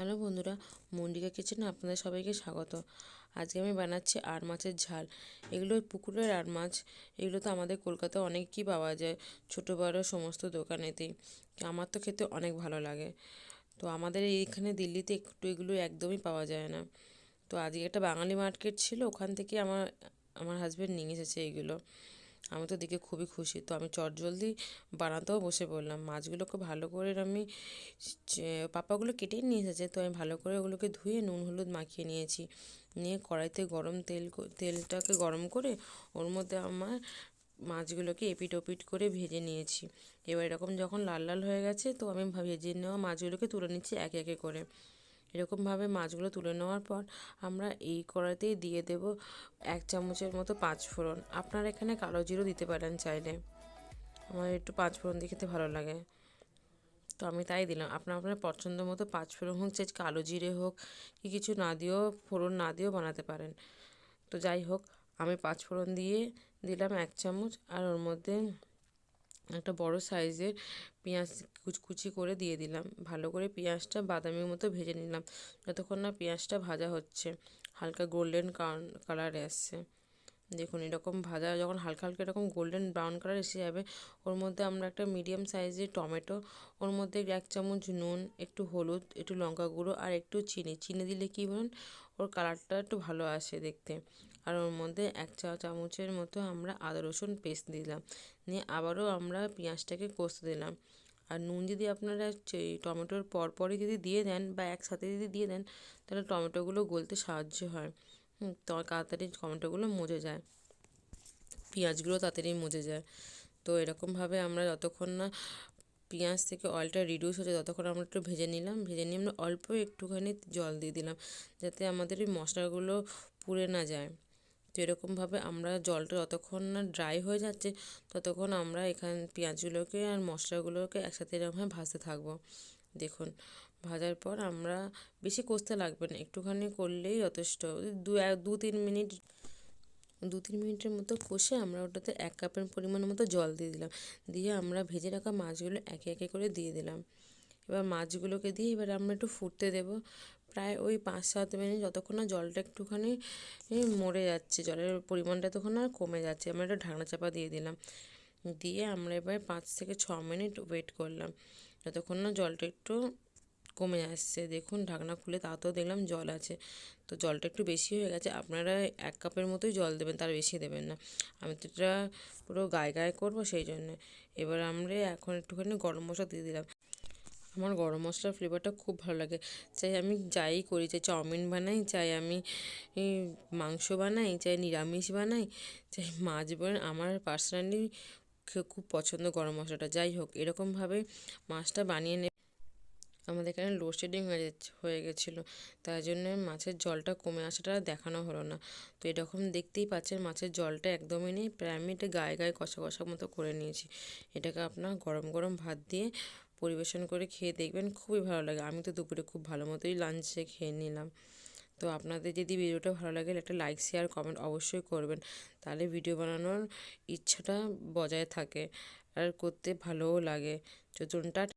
Hello বন্ধুরা, মন্ডিকা কিচেনে আপনাদের সবাইকে স্বাগত। আজকে আমি বানাচ্ছি আর মাছের ঝাল। এগুলো পুকুরের আর মাছ, এগুলো তো আমাদের কলকাতায় অনেকই পাওয়া যায়, ছোটো বড়ো সমস্ত দোকানেতেই। আমার তো খেতে অনেক ভালো লাগে। তো আমাদের এইখানে দিল্লিতে একটু এগুলো একদমই পাওয়া যায় না। তো আজকে একটা বাঙালি মার্কেট ছিল, ওখান থেকে আমার আমার হাজব্যান্ড নিয়ে এসেছে এইগুলো আমি তো দেখে খুবই খুশি। তো আমি চটজলদি বানাতেও বসে পড়লাম। মাছগুলোকে ভালো করে আমি পাপাগুলো কেটেই নিয়ে এসেছে। তো আমি ভালো করে ওগুলোকে ধুয়ে নুন হলুদ মাখিয়ে নিয়েছি। নিয়ে কড়াইতে গরম তেল তেলটাকে গরম করে ওর মধ্যে আমার মাছগুলোকে এপিট ওপিট করে ভেজে নিয়েছি। এবার এরকম যখন লাল লাল হয়ে গেছে, তো আমি ভেজে নেওয়া মাছগুলোকে তুলে নিচ্ছি একে একে করে। এরকমভাবে মাছগুলো তুলে নেওয়ার পর আমরা এই কড়াইতেই দিয়ে দেব এক চামচের মতো পাঁচ ফোড়ন। আপনারা এখানে কালো জিরো দিতে পারেন চাইলে। আমার একটু পাঁচ ফোড়ন দিয়ে খেতে ভালো লাগে। তো আমি তাই দিলাম। আপনার আপনার পছন্দ মতো পাঁচ ফোড়ন হোক চাই কালো জিরে হোক, কি কিছু না দিয়েও, ফোড়ন না দিয়েও বানাতে পারেন। তো যাই হোক, আমি পাঁচ ফোড়ন দিয়ে দিলাম এক চামচ, আর ওর মধ্যে একটা বড় সাইজের পেঁয়াজ কুচকুচি করে দিয়ে দিলাম। ভালো করে পেঁয়াজটা বাদামির মতো ভেজে নিলাম। যতক্ষণ না পেঁয়াজটা ভাজা হচ্ছে, হালকা গোল্ডেন কালার আসছে। দেখুন এরকম ভাজা যখন হালকা হালকা এরকম গোল্ডেন ব্রাউন কালার এসে যাবে, ওর মধ্যে আমরা একটা মিডিয়াম সাইজের টমেটো, ওর মধ্যে এক চামচ নুন, একটু হলুদ, একটু লঙ্কা গুঁড়ো আর একটু চিনি। চিনি দিলে কী বলুন, ওর কালারটা একটু ভালো আসে দেখতে। আর ওর মধ্যে এক চা চামচের মতো আমরা আদা রসুন পেস্ট দিলাম। নিয়ে আবারও আমরা পেঁয়াজটাকে কষতে দিলাম। আর নুন যদি আপনারা টমেটোর পরপরই যদি দিয়ে দেন বা একসাথে যদি দিয়ে দেন, তাহলে টমেটোগুলো গলতে সাহায্য হয়। তাড়াতাড়ি টমেটোগুলো মজে যায়। পেঁয়াজগুলো তাড়াতাড়ি মজে যায়। তো এরকমভাবে আমরা যতক্ষণ না পেঁয়াজ থেকে অয়েলটা রিডিউস হচ্ছে, ততক্ষণ আমরা একটু ভেজে নিলাম। ভেজে নিয়ে আমরা অল্প একটুখানি জল দিয়ে দিলাম, যাতে আমাদের ওই মশলাগুলো পুড়ে না যায়। তো এরকমভাবে আমরা জলটা যতক্ষণ না ড্রাই হয়ে যাচ্ছে, ততক্ষণ আমরা এখান পেঁয়াজগুলোকে আর মশলাগুলোকে একসাথে এরকমভাবে ভাজতে থাকব। দেখুন, ভাজার পর আমরা বেশি কষতে লাগবে না, একটুখানি করলেই যথেষ্ট। দু দু তিন মিনিট, দু তিন মিনিটের মতো কষে আমরা ওটাতে এক কাপের পরিমাণ মতো জল দিয়ে দিলাম। দিয়ে আমরা ভেজে রাখা মাছগুলো একে একে করে দিয়ে দিলাম। এবার মাছগুলোকে দিয়ে এবার আমরা একটু ফুটতে দেবো। প্রায় ওই পাঁচ সাত মিনিট যতক্ষণ না জলটা একটুখানি মরে যাচ্ছে, জলের পরিমাণটা তখন আর কমে যাচ্ছে। আমরা একটা ঢাকনা চাপা দিয়ে দিলাম। দিয়ে আমরা এবার পাঁচ থেকে ছ মিনিট ওয়েট করলাম। যতক্ষণ না জলটা একটু কমে আসছে। দেখুন, ঢাকনা খুলে তাতেও দেখলাম জল আছে। তো জলটা একটু বেশি হয়ে গেছে। আপনারা এক কাপের মতোই জল দেবেন, তার বেশি দেবেন না। আমি তো এটা পুরো গায়ে গায়ে করব সেই জন্যে। এবার আমরা এখন একটুখানি গরম মশলা দিয়ে দিলাম। আমার গরম মশলার ফ্লেভারটা খুব ভালো লাগে। চাই আমি যাই করি, চাই চাউমিন বানাই, চাই আমি মাংস বানাই, চাই নিরামিষ বানাই, চাই মাছ বানাই। আমার পার্সোনালি খুব পছন্দ গরম মশলাটা। যাই হোক, এরকমভাবে মাছটা বানিয়ে নে আমাদের এখানে লোডশেডিং হয়ে হয়ে গেছিল। তাই জন্য মাছের জলটা কমে আসাটা দেখানো হলো না। তো এরকম দেখতেই পাচ্ছেন, মাছের জলটা একদমই নেই। প্রায় আমি এটা গায়ে গায়ে কষা কষা মতো করে নিয়েছি। এটাকে আপনার গরম গরম ভাত দিয়ে পরিবেশন করে খেয়ে দেখবেন, খুবই ভালো লাগে। আমি তো দুপুরে খুব ভালো মতোই লাঞ্চে খেয়ে নিলাম। তো আপনাদের যদি ভিডিওটা ভালো লাগে, একটা লাইক শেয়ার কমেন্ট অবশ্যই করবেন। তাহলে ভিডিও বানানোর ইচ্ছাটা বজায় থাকে আর করতে ভালোও লাগে। চতুনটা